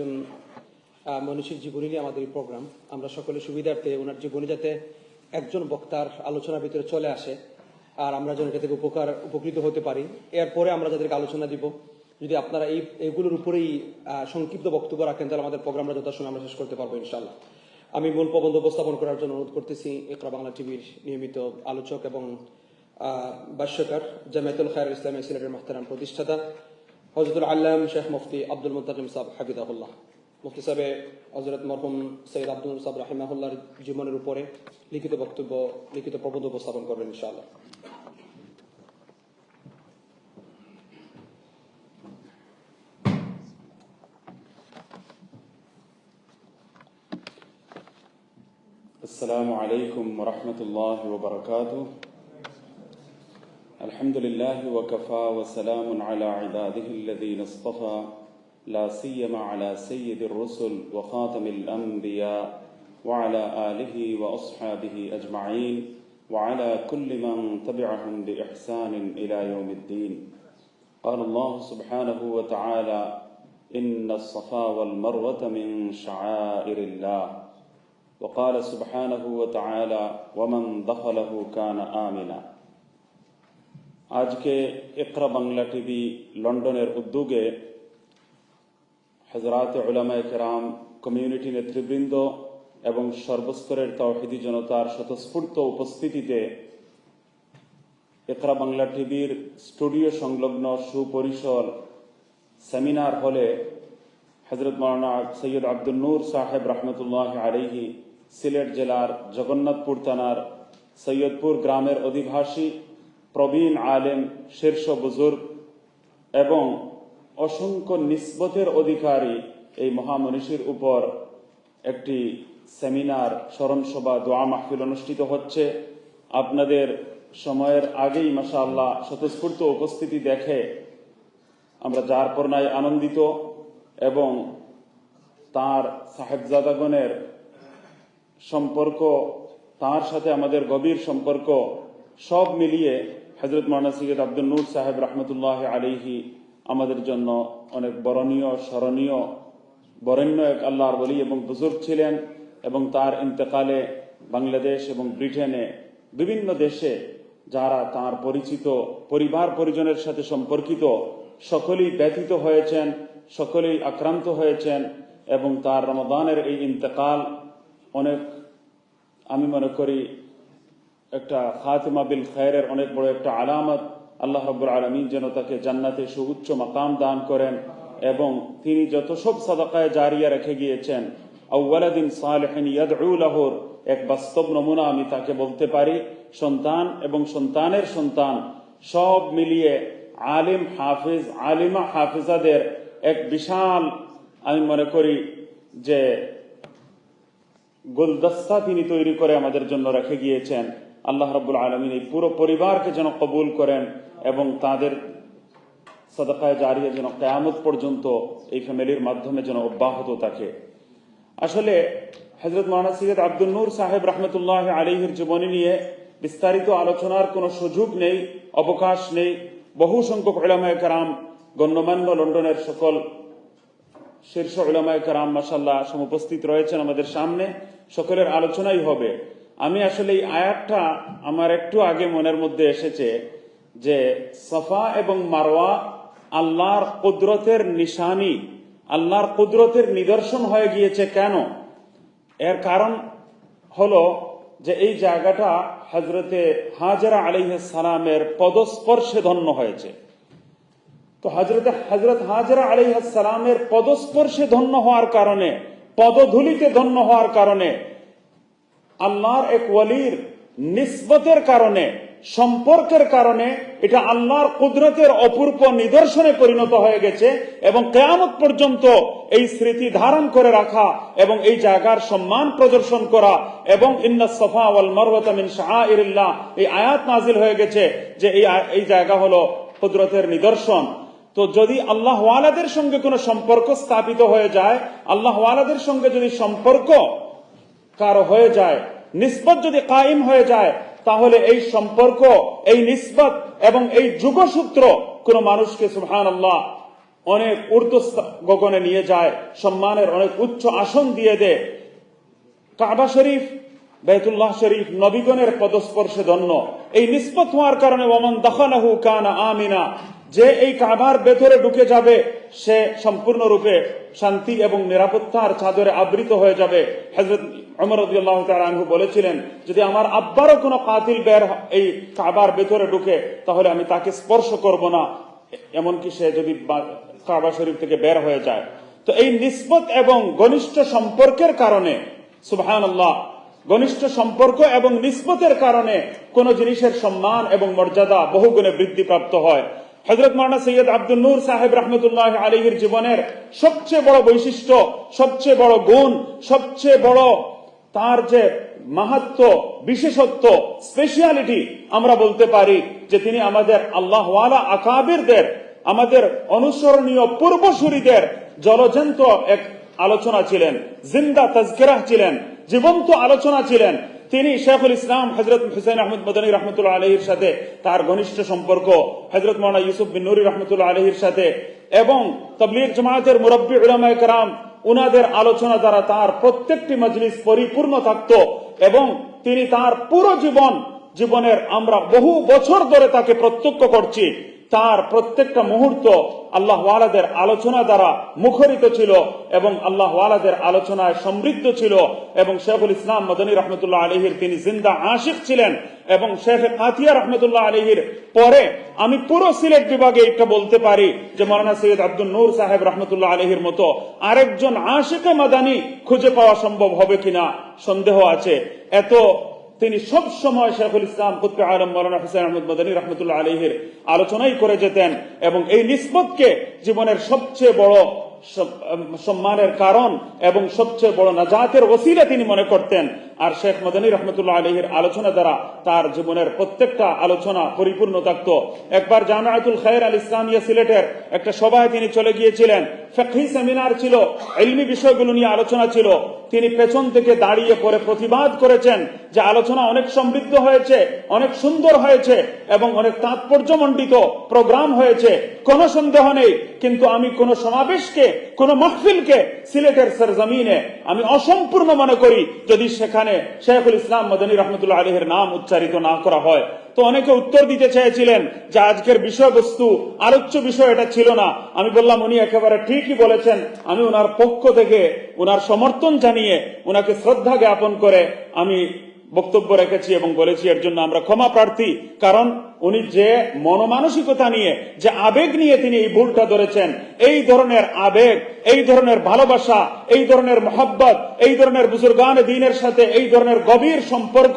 একজন মনীষীর জীবনী নিয়ে আমাদের এই প্রোগ্রাম আমরা সকলে সুবিধার্থে ওনার জীবনী যাতে একজন বক্তার আলোচনার ভিতরে চলে আসে, আর আমরা যেন এটা থেকে উপকার, উপকৃত হতে পারি। এরপরে আমরা যাদেরকে আলোচনা দিব, যদি আপনারা এই, এগুলোর উপরেই সংক্ষিপ্ত বক্তব্য রাখেন, তাহলে আমাদের প্রোগ্রামটা যথাসময় আমরা শেষ করতে পারব ইনশাল্লাহ আমি মূল প্রবন্ধ উপস্থাপন করার জন্য অনুরোধ করতেছি একরা বাংলা টিভির নিয়মিত আলোচক এবং ভাষ্যকার জামায়াতুল খায়ের ইসলামী সিলেটের মাহতারাম প্রতিষ্ঠাতা হজরতুল আল্লাম শেখ মুফতি আব্দুল মুতাকিম সাহ হাফিদাহুল্লাহ মুফতি সাহেব হজরত মরহুম সৈয়দ আব্দুল সাহ রাহিমাহুল্লাহর জীবনের উপরে লিখিত বক্তব্য লিখিত প্রবন্ধ উপস্থাপন করবেন ইনশাআল্লাহ السلام عليكم ورحمة الله وبركاته الحمد لله وكفى وسلام على عباده الذين اصطفى لا سيما على سيد الرسل وخاتم الأنبياء وعلى آله وأصحابه أجمعين وعلى كل من تبعهم بإحسان إلى يوم الدين. قال الله سبحانه وتعالى إن الصفا والمروة من شعائر الله. وقال سبحانه وتعالى ومن دخله كان آمنا. আজকে ইকরা বাংলা টিভি লন্ডনের উদ্যোগে হজরাত উলামায় কেরাম কমিউনিটি নেতৃবৃন্দ এবং সর্বস্তরের তৌহিদি জনতার স্বতঃস্ফূর্ত উপস্থিতিতে একরা বাংলা টিভির স্টুডিও সংলগ্ন সুপরিসর সেমিনার হলে হজরত মৌলানা সৈয়দ আব্দুল নূর সাহেব রহমতুল্লাহ আলিহি সিলেট জেলার জগন্নাথপুর থানার সৈয়দপুর গ্রামের অধিবাসী প্রবীণ আলেম, শীর্ষ বুজুর্গ এবং অসংখ্য নিসবতের অধিকারী এই মহামনীষীর উপর একটি সেমিনার, স্মরণসভা, দোয়া মাহফিল অনুষ্ঠিত হচ্ছে। আপনাদের সময়ের আগেই মাসা আল্লাহ স্বতঃস্ফূর্ত উপস্থিতি দেখে আমরা যার পর্নায় আনন্দিত এবং তার সাহেবজাদাগণের সম্পর্ক, তার সাথে আমাদের গভীর সম্পর্ক সব মিলিয়ে হজরত মৌলানা সৈয়দ আব্দুল নূর সাহেব রহমতুল্লাহ আলিহি আমাদের জন্য অনেক বরণীয়, স্মরণীয়, বরেণ্য এক আল্লাহর বলি এবং বুজুর্গ ছিলেন এবং তার ইন্তেকালে বাংলাদেশ এবং ব্রিটেনে বিভিন্ন দেশে যারা তার পরিচিত পরিবার পরিজনের সাথে সম্পর্কিত সকলেই ব্যথিত হয়েছেন, সকলেই আক্রান্ত হয়েছেন এবং তার রমদানের এই ইন্তেকাল অনেক, আমি মনে করি একটা খাতেমা বিল খায়ের অনেক বড় একটা আলামত। আল্লাহ রব্বুল আলমিন যেন তাকে জান্নাতে সুউচ্চ মাকাম দান করেন এবং তিনি যত সব সাদাকায় জারিয়া রেখে গিয়েছেন আউ্বালাদিন সালেহিন এক বাস্তব নমুনা আমি তাকে বলতে পারি। সন্তান এবং সন্তানের সন্তান সব মিলিয়ে আলিম হাফিজ, আলিমা হাফিজাদের এক বিশাল আমি মনে করি যে গুলদস্তা তিনি তৈরি করে আমাদের জন্য রেখে গিয়েছেন। আল্লাহ রব্বুল আলমিন এই পুরো পরিবারকে যেন কবুল করেন এবং তাদের সদকায় জারিয়ে যেন কেয়ামত পর্যন্ত এই ফ্যামিলির মাধ্যমে যেন অব্যাহত থাকে। আসলে হজরত মৌলানা সৈয়দ আব্দুল নূর সাহেব রহমতুল্লাহ আলিহির জীবনী নিয়ে বিস্তারিত আলোচনার কোনো সুযোগ নেই, অবকাশ নেই। বহু সংখ্যক ওলামায় কারাম, গণ্যমান্য লন্ডনের সকল শীর্ষ উলামায় কারাম মাসাল্লাহ সমুপস্থিত রয়েছেন আমাদের সামনে। সকলের আলোচনাই হবে। আমি আসলে এই আয়াতটা আমার একটু আগে মনের মধ্যে এসেছে যে সফা এবং মারওয়া আল্লাহর কুদরতের নিশানি, আল্লাহর কুদরতের নিদর্শন হয়ে গিয়েছে কেন? এর কারণ হলো যে এই জায়গাটা হজরতে হাজরা আলিহালামের সালামের পদস্পর্শে ধন্য হয়েছে। তো হজরত হজরত হাজরা আলিহালামের পদস্পর্শে ধন্য হওয়ার কারণে, পদধূলিতে ধন্য হওয়ার কারণে আল্লাহর এক ওয়ালির নিসবতের কারণে, সম্পর্কের কারণে এটা আল্লাহর কুদরতের অপূর্ব নিদর্শনে পরিণত হয়ে গেছে এবং কেয়ামত পর্যন্ত এই স্মৃতি ধারণ করে রাখা এবং এই জায়গার সম্মান প্রদর্শন করা এবং ইন্না সফা ওয়াল মরওয়াতামিন শাহরিল্লাহ এই আয়াত নাজিল হয়ে গেছে যে এই এই জায়গা হলো কুদরতের নিদর্শন। তো যদি আল্লাহ ওয়ালাদের সঙ্গে কোনো সম্পর্ক স্থাপিত হয়ে যায়, আল্লাহ ওয়ালাদের সঙ্গে যদি সম্পর্ক কারও হয়ে যায় নিসবত যদি কায়েম হয়ে যায়, তাহলে এই সম্পর্ক, এই নিসবত এবং এই যুগসূত্র কোন মানুষকে সুহান আল্লাহ অনেক ঊর্ধ্ব গগনে নিয়ে যায়, সম্মানের অনেক উচ্চ আসন দিয়ে দেয়। কাবা শরীফ, বেতুল্লাহ শরীফ নবীগণের পদস্পর্শে ধন্য। এই নিষ্পত হওয়ার কারণে ওমান দখনাহু কানা আমিনা, যে এই কাবার ভেতরে ঢুকে যাবে, সে সম্পূর্ণরূপে শান্তি এবং নিরাপত্তার চাদরে আবৃত হয়ে যাবে। হজরত বলেছিলেন, যদি আমার আব্বারও কোনো কাতিল বের এই কাবার ভেতরে ঢুকে, তাহলে আমি তাকে স্পর্শ করব না। এমনকি সে যদি কাবা শরীফ থেকে বের হয়ে যায়। তো এই নিসবত এবং ঘনিষ্ঠ সম্পর্কের কারণে সুবহান ঘনিষ্ঠ সম্পর্ক এবং নিসবতের কারণে কোন জিনিসের সম্মান এবং মর্যাদা বহুগুণে বৃদ্ধি প্রাপ্ত হয়। হজরত মানা সৈয়দ আব্দুল নূর সাহেব রহমতুল্লাহ আলীর জীবনের সবচেয়ে বড় বৈশিষ্ট্য, সবচেয়ে বড় গুণ, সবচেয়ে বড় তার যে মাহাত্ম, বিশেষত্ব স্পেশালিটি আমরা বলতে পারি যে তিনি আমাদের আল্লাহওয়ালা আকাবিরদের, আমাদের অনুসরণীয় পূর্বসূরিদের জলজন্ত এক আলোচনা ছিলেন, জিন্দা তাজকেরাহ ছিলেন, জীবন্ত আলোচনা ছিলেন। তিনি শেখুল ইসলাম হজরত হুসেন আহমদ মদনী রহমতুল্লাহ আলহির সাথে তার ঘনিষ্ঠ সম্পর্ক হজরত মৌলানা ইউসুফ বিন নুরি রহমতুল্লাহ আলহির সাথে এবং তবলিগ জামায়াতের মুরব্বী উলামায়ে কেরাম উনাদের আলোচনা দ্বারা তার প্রত্যেকটি মজলিস পরিপূর্ণ থাকত এবং তিনি তার পুরো জীবন, জীবনের আমরা বহু বছর ধরে তাকে প্রত্যক্ষ করছি। তার প্রত্যেকটা মুহূর্ত আল্লাহ ওয়ালাদের আলোচনা দ্বারা মুখরিত ছিল এবং আল্লাহ ওয়ালাদের আলোচনায় সমৃদ্ধ ছিল এবং শেখুল ইসলাম মদনী রহমতুল্লাহ আলহির তিনি জিন্দা আশিক ছিলেন এবং শেখ কাতিয়া রহমতুল্লাহ আলহির পরে আমি পুরো সিলেট বিভাগে এটা বলতে পারি যে মৌলানা সৈয়দ আব্দুল নূর সাহেব রহমতুল্লাহ আলহির মতো আরেকজন আশিকে মাদানি খুঁজে পাওয়া সম্ভব হবে কিনা সন্দেহ আছে। এত তিনি সব সময় শেখুল ইসলাম কুতবে আলম মৌলানা হুসেন আহমদ মদনী রহমতুল্লাহ আলহির আলোচনাই করে যেতেন এবং এই নিসবতকে জীবনের সবচেয়ে বড় সম্মানের কারণ এবং সবচেয়ে বড় নাজাতের ওসিলা তিনি মনে করতেন। আর শেখ মদনী রহমতুল্লাহ আলহির আলোচনা দ্বারা তার জীবনের প্রত্যেকটা আলোচনা পরিপূর্ণ থাকত। একবার জামায়াতুল খায়ের আল ইসলামিয়া সিলেটের একটা সভায় তিনি চলে গিয়েছিলেন। ফেকহি সেমিনার ছিল এলমি বিষয়গুলো নিয়ে আলোচনা ছিল। তিনি পেছন থেকে দাঁড়িয়ে পরে প্রতিবাদ করেছেন যে আলোচনা অনেক সমৃদ্ধ হয়েছে, অনেক সুন্দর হয়েছে এবং অনেক তাৎপর্যমণ্ডিত প্রোগ্রাম হয়েছে। কোনো সন্দেহ নেই, কিন্তু আমি কোন সমাবেশকে, কোন মহফিলকে সিলেটের সরজমিনে আমি অসম্পূর্ণ মনে করি যদি সেখানে শেখুল ইসলাম মদনী রহমতুল্লাহ আলহের নাম উচ্চারিত না করা হয়। তো অনেকে উত্তর দিতে চেয়েছিলেন যে আজকের বিষয়বস্তু, আলোচ্য বিষয় এটা ছিল না। আমি বললাম, উনি একেবারে ঠিকই বলেছেন। আমি ওনার পক্ষ থেকে ওনার সমর্থন জানিয়ে ওনাকে শ্রদ্ধা জ্ঞাপন করে আমি বক্তব্য রেখেছি এবং বলেছি, এর জন্য আমরা ক্ষমা প্রার্থী। কারণ উনি যে মনমানসিকতা নিয়ে, যে আবেগ নিয়ে তিনি এই ভুলটা ধরেছেন, এই ধরনের আবেগ, এই ধরনের ভালোবাসা, এই ধরনের মহব্বত, এই ধরনের বুজুর্গান দিনের সাথে এই ধরনের গভীর সম্পর্ক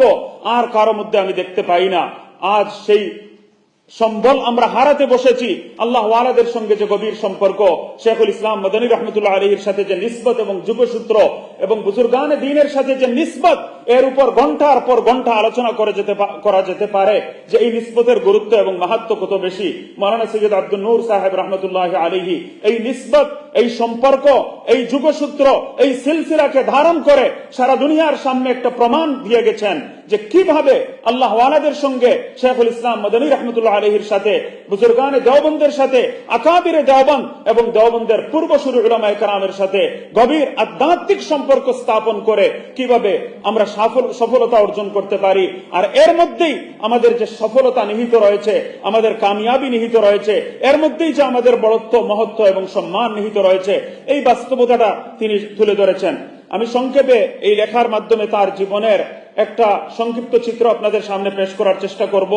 আর কারও মধ্যে আমি দেখতে পাই না। আজ সেই সম্বল আমরা হারাতে বসেছি। আল্লাহ ওয়ালাদের সঙ্গে যে গভীর সম্পর্ক, শেখুল ইসলাম মদনী রহমতুল্লাহ আলীর সাথে যে নিসবত এবং যুগসূত্র এবং বুজুর্গানে দিনের সাথে যে নিসবত এর উপর ঘণ্টার পর ঘণ্টা আলোচনা করে যেতে করা যেতে পারে যে এই নিসবতের গুরুত্ব এবং মাহাত্ম কত বেশি। মারানা সৈয়দ আব্দুল নূর সাহেব রহমতুল্লাহ আলিহি এই নিসবত, এই সম্পর্ক, এই যুগসূত্র, এই সিলসিলাকে ধারণ করে সারা দুনিয়ার সামনে একটা প্রমাণ দিয়ে গেছেন যে কীভাবে আল্লাহ ওয়ালাদের সঙ্গে শেখুল ইসলাম মদনী রহমতুল্লাহ আলহির সাথে, বুজুর্গানে দেওবন্দের সাথে, আকাবিরে দেওবন্দ এবং দেওবন্দের পূর্বসূরি উলামায়ে কারামের সাথে গভীর আধ্যাত্মিক সম্পর্ক স্থাপন করে কীভাবে আমরা সফল সফলতা অর্জন করতে পারি। আর এর মধ্যেই আমাদের যে সফলতা নিহিত রয়েছে, আমাদের কামিয়াবি নিহিত রয়েছে, এর মধ্যেই যে আমাদের বড়ত্ব, মহত্ব এবং সম্মান নিহিত রয়েছে, এই বাস্তবতাটা তিনি তুলে ধরেছেন। আমি সংক্ষেপে এই লেখার মাধ্যমে তার জীবনের একটা সংক্ষিপ্ত চিত্র আপনাদের সামনে পেশ করার চেষ্টা করব।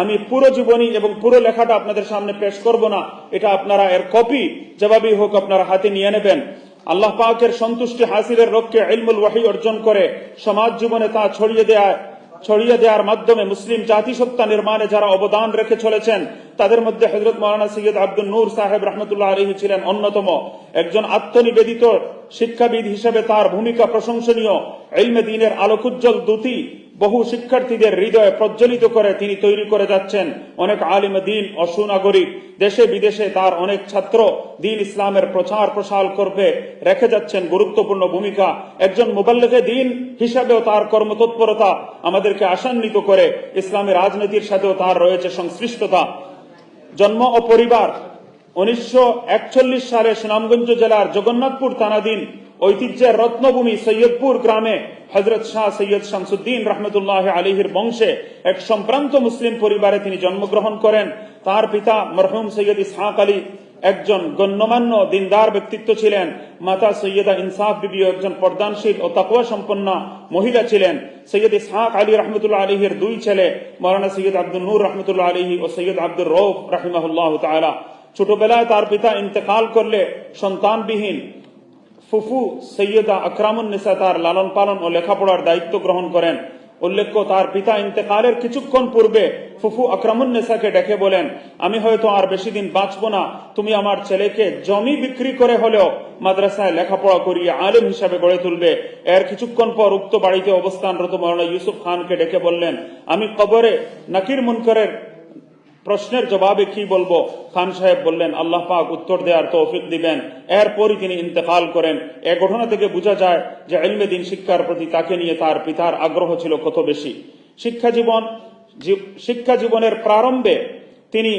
আমি পুরো জীবনী এবং পুরো লেখাটা আপনাদের সামনে পেশ করব না, এটা আপনারা এর কপি যেভাবেই হোক আপনারা হাতে নিয়ে নেবেন। আল্লাহ পাকের সন্তুষ্টি হাসিলের লক্ষ্যে ইলমুল ওয়াহি অর্জন করে সমাজ জীবনে তা ছড়িয়ে দেয় ছড়িয়ে দেওয়ার মাধ্যমে মুসলিম জাতিসত্তা নির্মাণে যারা অবদান রেখে চলেছেন, তাদের মধ্যে হজরত মৌলানা সৈয়দ আব্দুল নূর সাহেব রহমতুল্লাহ আলহী ছিলেন অন্যতম। একজন আত্মনিবেদিত শিক্ষাবিদ হিসেবে তার ভূমিকা প্রশংসনীয়। এলমে দিনের আলোকুজ্জ্বল দুতি বহু শিক্ষার্থীদের হৃদয়ে প্রজ্বলিত করে তিনি তৈরি করে যাচ্ছেন। অনেক আলিম দিন ও সুনাগরিক দেশে বিদেশে তার অনেক ছাত্র দিন ইসলামের প্রচার প্রসার করবে, রেখে যাচ্ছেন গুরুত্বপূর্ণ ভূমিকা। একজন মুবাল্লিগে দিন হিসাবেও তার কর্মতৎপরতা আমাদেরকে আশান্বিত করে ইসলামী রাজনীতির সাথেও তার রয়েছে সংশ্লিষ্টতা। জন্ম ও পরিবার, উনিশশো একচল্লিশ সালে সুনামগঞ্জ জেলার জগন্নাথপুর থানাধীন ঐতিহ্যের রত্নভূমি সৈয়দপুর গ্রামে হজরত শাহ সৈয়দ শামসুদ্দিন রহমতুল্লাহ আলীহির বংশে এক সম্ভ্রান্ত মুসলিম পরিবারে তিনি জন্মগ্রহণ করেন। তার পিতা মরহুম সৈয়দ ইসহাক আলী একজন গণ্যমান্য দিনদার ব্যক্তিত্ব ছিলেন। মাতা সৈয়দা ইনসাফ বিবি একজন পর্দানশীল ও তাকুয়া সম্পন্ন মহিলা ছিলেন। সৈয়দ ইসহাক আলী রহমতুল্লাহ আলীহের দুই ছেলে, মৌলানা সৈয়দ আব্দুল নূর রহমতুল্লাহ আলীহি ও সৈয়দ আব্দুল রৌফ রাহিমাহুল্লাহ তালা ছোটবেলায় তার পিতা ইন্তেকাল করলে সন্তানবিহীন ফুফু সৈয়দা আকরামুন্নিসা তার লালন পালন ও লেখাপড়ার দায়িত্ব গ্রহণ করেন। উল্লেখ্য, তার পিতা ইন্তেকালের কিছুক্ষণ পূর্বে ফুফু আকরামুন্নেসাকে ডেকে বলেন, আমি হয়তো আর বেশি দিন বাঁচব না। তুমি আমার ছেলেকে জমি বিক্রি করে হলেও মাদ্রাসায় লেখাপড়া করিয়ে আলেম হিসাবে গড়ে তুলবে। এর কিছুক্ষণ পর উক্ত বাড়িতে অবস্থানরত মৌলানা ইউসুফ খানকে ডেকে বললেন, আমি কবরে নাকির মুনকরের প্রশ্নের জবাবে কি বলব? খান সাহেব বললেন, আল্লাহ পাক উত্তর দেওয়ার তৌফিক দিবেন। এরপরই তিনি ইন্তেকাল করেন। এ ঘটনা থেকে বোঝা যায় যে এলমে দিন শিক্ষার প্রতি তাকে নিয়ে তার পিতার আগ্রহ ছিল কত বেশি। শিক্ষা জীবন শিক্ষা জীবনের প্রারম্ভে তিনি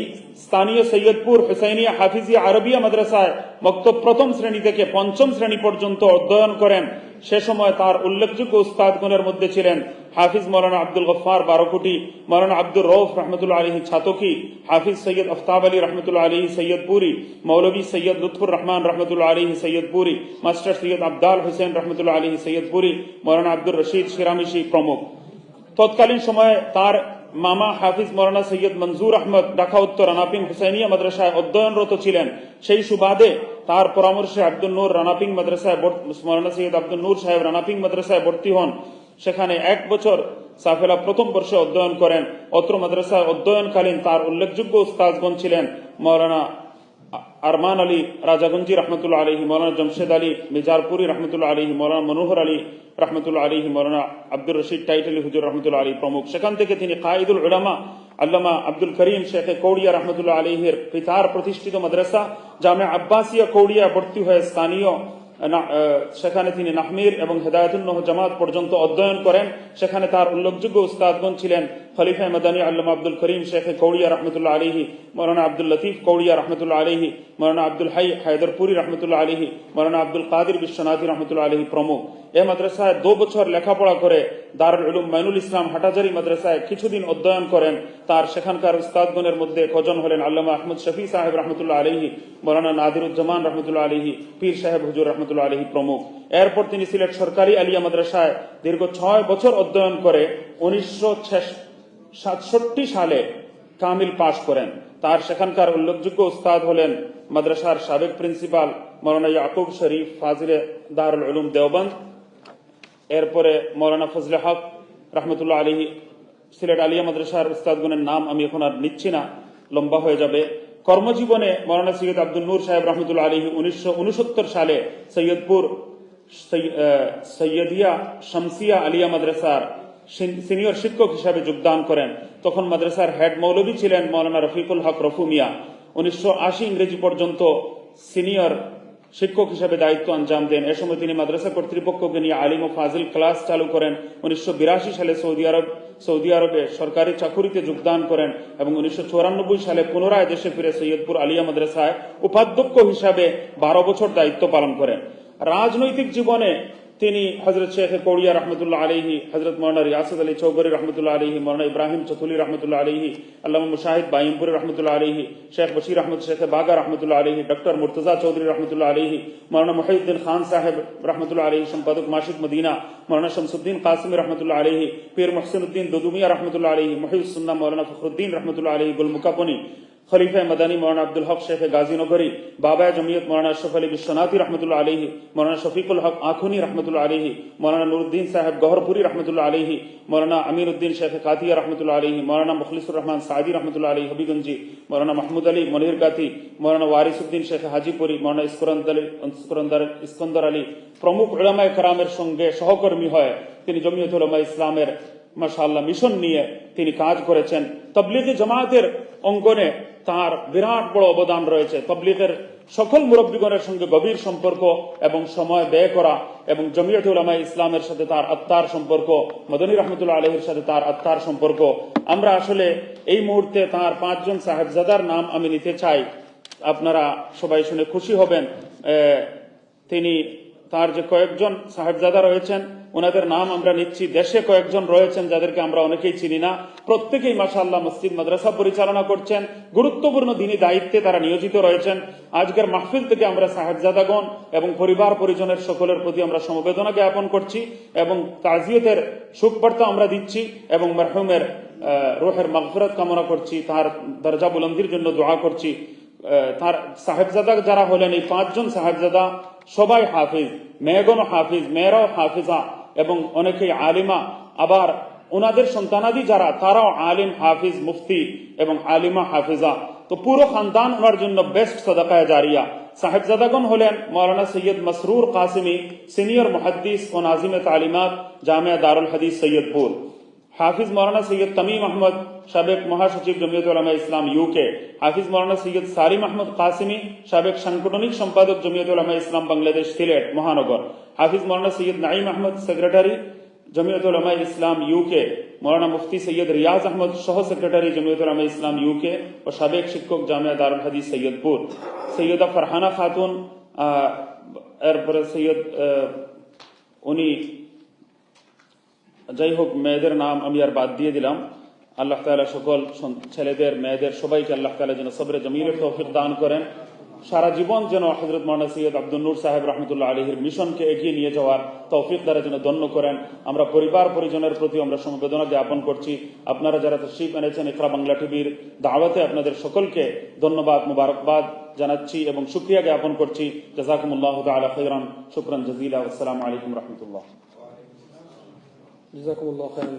স্থানীয় সৈয়দপুর হুসাইনিয়া হাফিজিয়া আরবিয়া মাদ্রাসায় মক্তব প্রথম শ্রেণি থেকে পঞ্চম শ্রেণি পর্যন্ত অধ্যয়ন করেন। সে সময় তার উল্লেখযোগ্য উস্তাদগণের মধ্যে ছিলেন হাফিজ মৌলানা আব্দুল গফার বারোকুটি, মৌলানা আব্দুর রৌফ রহমতুল্লাহ আলহী ছাতকি, হাফিজ সৈয়দ আফতাব আলী রহমতুল্লাহ আলহী সৈয়দপুরি, মৌলভী সৈয়দ লুৎফুর রহমান রহমতুল্লাহ আলহী সৈয়দপুরি, মাস্টার সৈয়দ আবদাল হোসেন রহমতুল্লাহ আলহী সৈয়দপুরি, মৌলানা আব্দুর রশিদ শিরামিশি প্রমুখ। তৎকালীন সময়ে তার মামা হাফিজ মরানা সৈয়দ মনজুর আহমদ, ঢাকা উত্তর, রানাপিং হুসাইনিয়া মাদ্রাসায় অধ্যয়নরত ছিলেন। সেই সুবাদে তার পরামর্শে আব্দুল নূর রানাপিং মাদ্রাসায় মরানা সৈয়দ আব্দুল নূর সাহেব রানাপিং মাদ্রাসায় ভর্তি হন। সেখানে এক বছর সাফেলা প্রথম বর্ষে অধ্যয়ন করেন। অত্র মাদ্রাসায় অধ্যয়নকালীন তার উল্লেখযোগ্য উস্তাজগণ ছিলেন মৌলানা আরমান আলী, রাজাগঞ্জি রহমতুল্লাহ আলহি মৌলানা জমশেদ আলী মিজারপুরি রহমতুল্লাহ আলহি মৌলানা মনোহর আলী রহমতুল্লাহ আলহি মৌলানা আব্দুর রশিদ টাইটলি হুজুর রহমতুল্লাহ আলী প্রমুখ। সেখান থেকে তিনি কায়দুল উলামা, আল্লামা আব্দুল করিম শেখে কৌড়িয়া রহমতুল্লাহ আলহির পিতার প্রতিষ্ঠিত মাদ্রাসা, জামে আব্বাসিয়া কৌড়িয়া ভর্তি হয়ে স্থানীয় সেখানে তিনি নাহমির এবং হেদায়তুল্লাহ জামাত পর্যন্ত অধ্যয়ন করেন। সেখানে তার উল্লেখযোগ্য উস্তাদগণ ছিলেন খলিফা মাদানী আল্লামা আব্দুল করিম শেখ কৌড়িয়া রহমতুল্লাহ আলিহি মৌলানা আব্দুল লতিফ কৌড়িয়া রহমতুল্লাহ আলিহি মৌলানা আব্দুল হাই হায়দরপুরি রহমতুল্লাহ আলিহি মৌলানা আব্দুল কাদির বিশ্বনাথী রহমতুল্লাহ আলিহি প্রমুখ। এ মাদ্রাসায় দু বছর লেখাপড়া করে দারুল উলুম মাইনুল ইসলাম হাটাজারি মাদ্রাসায় কিছুদিন অধ্যয়ন করেন। তার সেখানকার উস্তাদগণের মধ্যে কজন হলেন আল্লামা আহমদ শফি সাহেব রহমতুল্লাহ আলিহি মৌলানা নাদিরুজ্জামান রহমতুল্লাহ আলিহি পীর সাহেব হুজুর রহমতুল্লাহ আলিহি প্রমুখ। এরপর তিনি সিলেট সরকারি আলিয়া মাদ্রাসায় দীর্ঘ ছয় বছর অধ্যয়ন করে উনিশশো সাতষট্টি সালে কামিল পাশ করেন। তার সেখানকার উল্লেখযোগ্য উস্তাদ হলেন মাদ্রাসার সাবেক প্রিন্সিপাল মৌলানা ইয়াকুব শরীফ ফাজিলে দারুল উলুম দেওবন্দ, এরপরে মৌলানা ফজলে হক রহমতুল্লাহ আলী সিলেট আলিয়া মাদ্রাসার উস্তাদগুনের নাম আমি এখন আর নিচ্ছি না, লম্বা হয়ে যাবে। কর্মজীবনে মৌলানা সৈয়দ আব্দুল নূর সাহেব রহমতুল্লাহ আলী উনিশশো উনসত্তর সালে সৈয়দপুর সৈয়দিয়া শামসিয়া আলিয়া মাদ্রাসার সিনিয়র শিক্ষক হিসাবে যোগদান করেন। তখন মাদ্রাসার হেড মৌলভী ছিলেন মৌলানা রফিকুল হক রফুমিয়া উনিশশো আশি ইংরেজি পর্যন্ত সিনিয়র শিক্ষক হিসেবে দায়িত্ব আঞ্জাম দেন। এ সময় তিনি মাদ্রাসা কর্তৃপক্ষকে নিয়ে আলিম ও ফাজিল ক্লাস চালু করেন। উনিশশো বিরাশি সালে সৌদি আরব সৌদি আরবে সরকারি চাকুরিতে যোগদান করেন এবং উনিশশো চুরানব্বই সালে পুনরায় দেশে ফিরে সৈয়দপুর আলিয়া মাদ্রাসায় উপাধ্যক্ষ হিসাবে বারো বছর দায়িত্ব পালন করেন। রাজনৈতিক জীবনে তিনি হজরত শেখ কৌড়িয়া রহমতুল্লাহ আলহি হজরত মৌলানা রিয়াসত আলী চৌধুরী রহমতুল্লাহ আলহি মৌলানা ইব্রাহিম চতুলি রহমতুল্লাহ আলহি আল্লাহ মুশাহিদ বাইমপুরি রহমতুল্লাহ আলহি শেখ বশির আহমদ শেখ বাগা রহমতুল্লাহ আলহি ডক্টর মুর্তজা চৌধুরী রহমতুল্লাহ আলহি মৌলানা মহিউদ্দিন খান সাহেব রহমতুল্লাহ আলহি সম্পাদক মাসিদ মদিনা মৌলানা শমসুদ্দিন কাসমি রহমতুল্লাহ আলহি পীর মোহসিনুদ্দিন দুদুমিয়া রহমতুল্লাহ আলহি মহিউসুল্লাহ মৌলানা ফখরুদ্দিন রহমতুল্লাহ আলহি গুলমুকাপনি খলিফা মাদানী মৌলানা আব্দুল হক শেখ গাজীনগরী বাবা জমিয়ত মৌলানা আশরফ আলী বিশ্বনাথী রহমতুল্লাহ আলহি মৌলানা শফিকুল হক আখুনি রহমতুল্লাহ আলহি মৌলানা নুরুদ্দিন সাহেব গহরপুরি রহমতুল্লাহ আলহি মৌলানা আমির উদ্দিন শেখ কাতিয়া রহমতুল্লাহ আলহি মৌলানা মুখলিসুর রহমান সাদি রহমতুল্লাহ আলী হবিগঞ্জি, মৌলানা মাহমুদ আলী মনির গাতি মৌলানা ওয়ারিসুদ্দিন শেখ হাজিপুরি, মৌলানা ইস্করন্দর ইস্কন্দর আলী, প্রমুখ উলামায়ে কারামের সঙ্গে সহকর্মী হয় তিনি জমিয়ত উলামা ইসলামের মাশাআল্লাহ মিশন নিয়ে তিনি কাজ করেছেন। তবলিগি জামায়াতের অঙ্গনে তার বিরাট বড় অবদান রয়েছে। তবলিগের সকল মুরব্বীগণের সঙ্গে গভীর সম্পর্ক এবং সময় ব্যয় করা এবং জমিয়ত উলামা ইসলামের সাথে তার আত্মার সম্পর্ক, মদনী রহমতুল্লাহ আলহির সাথে তার আত্মার সম্পর্ক। আমরা আসলে এই মুহূর্তে তার পাঁচজন সাহেবজাদার নাম আমি নিতে চাই। আপনারা সবাই শুনে খুশি হবেন। তিনি তার যে কয়েকজন সাহেবজাদা রয়েছেন, ওনাদের নাম আমরা নিচ্ছি। দেশে কয়েকজন রয়েছেন যাদেরকে আমরা অনেকেই চিনি না। প্রত্যেকেই মাসাল্লাহ মসজিদ, মাদ্রাসা পরিচালনা করছেন। গুরুত্বপূর্ণ দিনী দায়িত্বে তারা নিয়োজিত রয়েছেন। আজকের মাহফিল থেকে আমরা সাহেবজাদাগণ এবং পরিবার পরিজনের সকলের প্রতি আমরা সমবেদনা জ্ঞাপন করছি এবং তাজিয়তের সুখবার্তা আমরা দিচ্ছি এবং মারহুমের রোহের মাগফিরাত কামনা করছি, তার দরজা বুলন্দির জন্য দোয়া করছি। তার সাহেবজাদা যারা হলেন, এই পাঁচজন সাহেবজাদা সবাই হাফিজ মেয়েগণ হাফিজ, মেয়েরাও হাফিজা এবং অনেকেই আলিমা। আবার ওনাদের সন্তানাদি যারা, তারাও আলিম, হাফিজ, মুফতি এবং আলিমা, হাফিজা। তো পুরো খানদান ওনার জন্য বেস্ট সদাকায় জারিয়া। সাহেবজাদাগণ হলেন মৌলানা সৈয়দ মসরুর কাসিমি, সিনিয়র মুহাদ্দিস ও নাজিমে তালিমাত, জামিয়া দারুল হাদিস সৈয়দপুর। হাফিজ মৌলানা সৈয়দ তমিম আহমদ, সাবেক মহাসচিব জমিয়ত উলামা ইসলাম ইউকে হাফিজ মৌলানা সৈয়দ সারিম আহমদ কাসিমি, সাবেক সাংগঠনিক সম্পাদক জমিয়ত উলামা ইসলাম, বাংলাদেশ সিলেট, মহানগর। হাফিজ মৌলানা সৈয়দ নাইম আহমদ, সেক্রেটারি জমিয়ত উলামা ইসলাম ইউকে মৌলানা মুফতি সৈয়দ রিয়াজ আহমদ, সহ সেক্রেটারি জমিয়ত উলামা ইসলাম ইউকে ও সাবেক শিক্ষক জামিয়া দারুল হাদিস সৈয়দপুর। সৈয়দা ফারহানা খাতুন এরপরে সৈয়দ উনি যাই হোক মেয়েদের নাম আমি আর বাদ দিয়ে দিলাম। আল্লাহ তাআলা সকল ছেলেদের, মেয়েদের সবাইকে আল্লাহ তাআলা যেন সবরে জমিরের তৌফিক দান করেন। সারা জীবন যেন হজরত মৌলানা সৈয়দ আব্দুল নূর সাহেব রহমতুল্লাহ আলহির মিশনকে এগিয়ে নিয়ে যাওয়ার তৌফিক দ্বারা যেন ধন্য করেন। আমরা পরিবার, পরিজনের প্রতি আমরা সমবেদনা জ্ঞাপন করছি। আপনারা যারা তশরিফ এনেছেন ইকরা বাংলা টিভির দাওয়াতে, আপনাদের সকলকে ধন্যবাদ মুবারকবাদ জানাচ্ছি এবং শুক্রিয়া জ্ঞাপন করছি। জাজাকুমুল্লাহ তাআলা খৈরান শুকরান জাজিলা। আসসালামু আলাইকুম রহমতুল্লাহ। জাজাকুমুল্লাহ খাইরান